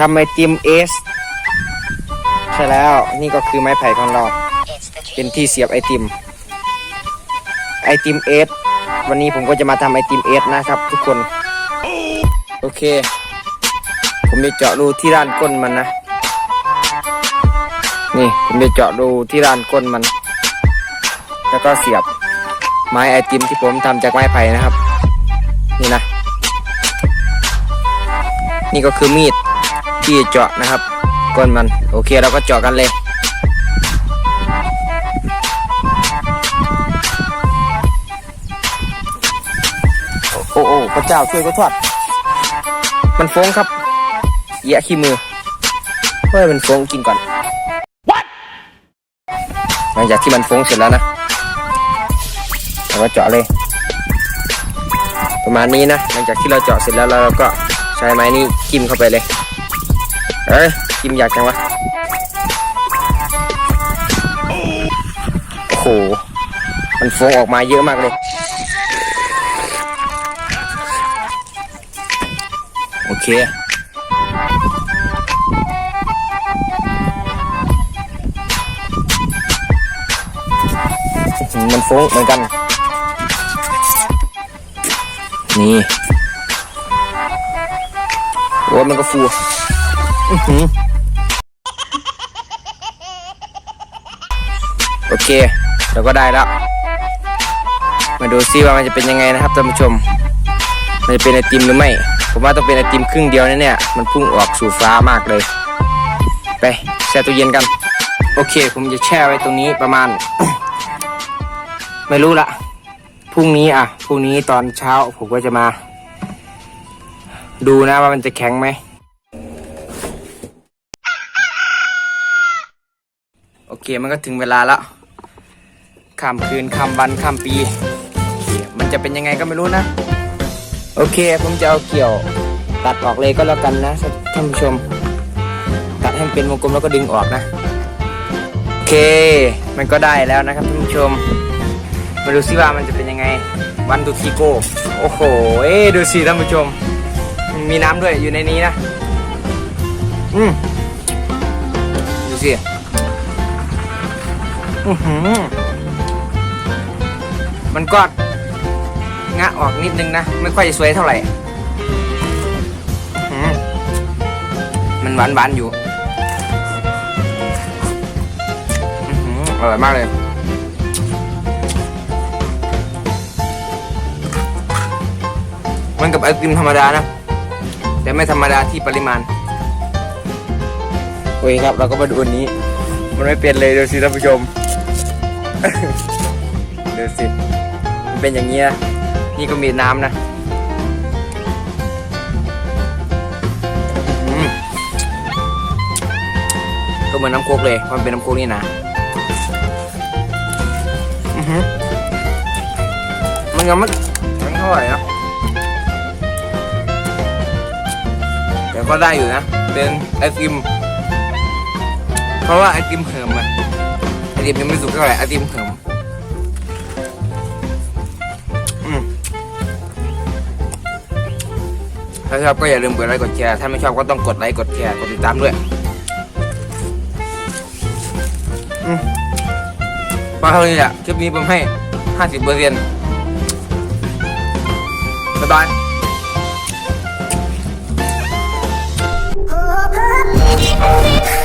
ทำไอติมเอสใช่แล้วนี่ก็คือไม้ไผ่ของเรา เป็นที่เสียบไอติม ไอติมเอสวันนี้ผมก็จะมาทำไอติมเอสนะครับ ทุกคน โอเค ผมจะเจาะรูที่ด้านก้นมันนะ นี่ผมจะเจาะรูที่ด้านก้นมัน แล้วก็เสียบไม้ไอติมที่ผมทำจากไม้ไผ่นะครับ นี่นะ นี่ก็คือมีด ที่เจาะนะครับก้นมันโอเคเราก็เจาะกันเลย โอ้โอ้พระเจ้าช่วยก็ทอดมันฟงครับเหยะขี้มือเฮ้ยมันฟงกินก่อน หลังจากที่มันฟงเสร็จแล้วนะเราก็เจาะเลย ประมาณนี้นะ หลังจากที่เราเจาะเสร็จแล้วเราก็ใช้ไม้นี้จิ้มเข้าไปเลย เอ้ยจิ้มอยากจังวะโอ้โหมันฟงออกมาเยอะมากเลย โอเคมันฟุ้งเหมือนกัน นี่โอ้มันก็ฟู โอเค เราก็ได้แล้ว มาดูซิว่ามันจะเป็นยังไงนะครับท่านผู้ชม มันจะเป็นไอติมหรือไม่ ผมว่าต้องเป็นไอติมครึ่งเดียวแน่ๆมันพุ่งออกสู่ฟ้ามากเลย ไปแช่ตู้เย็นกัน โอเค ผมจะแช่ไว้ตรงนี้ประมาณ ไม่รู้ละพรุ่งนี้อะ พรุ่งนี้ตอนเช้าผมก็จะมา ดูนะว่ามันจะแข็งไหม โอเคมันก็ถึงเวลาล้วข้ามคืนข้ามวันข้ามปีมันจะเป็นยังไงก็ไม่รู้นะ โอเคผมจะเอาเกี่ยว ตัดออกเลยก็แล้วกันนะท่านผู้ชม ตัดให้มันเป็นวงกลมแล้วก็ดึงออกนะโอเค มันก็ได้แล้วนะครับท่านผู้ชม มาดูซิว่ามันจะเป็นยังไง วันดูทีโกโอ้โหเอ้ดูสิท่านผู้ชม มีน้ำด้วยอยู่ในนี้นะ อืมดูสิ อือหือมันก็งะออกนิดนึงนะ ไม่ค่อยสวยเท่าไหร่อื้อหือมันหวานหวานๆอยู่อื้อหืออร่อยมากเลย มันกับไอติมธรรมดานะ แต่ไม่ธรรมดาที่ปริมาณ โอเคครับ เราก็มาดูอันนี้ มันไม่เป็นเลยดูสิท่านผู้ชม ดูสิมันเป็นอย่างนี้นะนี่ก็มีน้ำนะอืมก็เหมือนน้ำโคกเลยมันเป็นน้ำโคกนี่นะอือหือมันยังไม่ไม่เท่าไหร่นะแต่ก็ได้อยู่นะ เป็นไอติมเพราะว่าไอติมเหิม ไอติมยังไม่สุกเท่าไหร่ไอติมเหิมถ้าชอบก็อย่าลืมกดไลค์กดแชร์ ถ้าไม่ชอบก็ต้องกดไลค์กดแชร์กดติดตามด้วยมาเท่านี้แหละคลิปนี้ผมให้ 50เปอร์เซ็นต์บ๊ายบาย Oh,